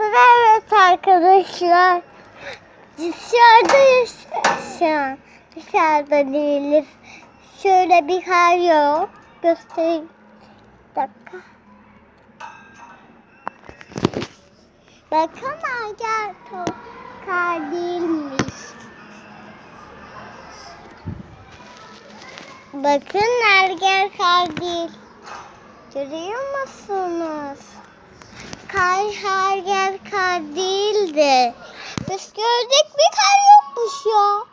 Evet arkadaşlar. Dışarıdayız şu an. Dışarıda değiliz. Şöyle bir kar yok. Göstereyim. Bir dakika. Bakın gel kar değilmiş. Bakın ergen kar değil. Görüyor musunuz? Kar her yer kar değildi. Biz gördük bir kar yokmuş ya.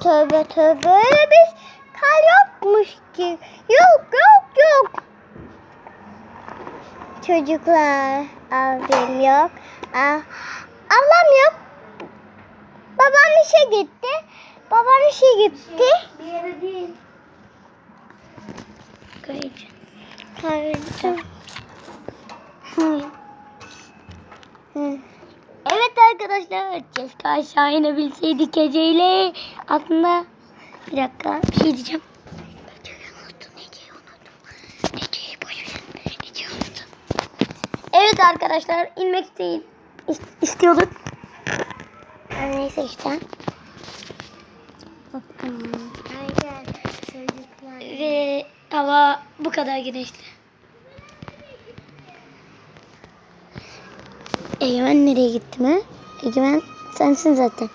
Tövbe tövbe öyle bir kar yokmuş ki. Yok yok yok. Çocuklar abim yok. Ah, ablam yok. Babam işe gitti. Babam işe gitti. Bir yere değil. Kaydı. Kaydı. Evet arkadaşlar. Keşke aşağı inebilseydik Ece'yle. Aslında bir dakika bir şey diyeceğim. Evet arkadaşlar inmek isteyin. is- istiyorduk. Neyse işte. Bakın. Ve hava bu kadar güneşli. Egemen nereye gitti mi? Egemen sensin zaten.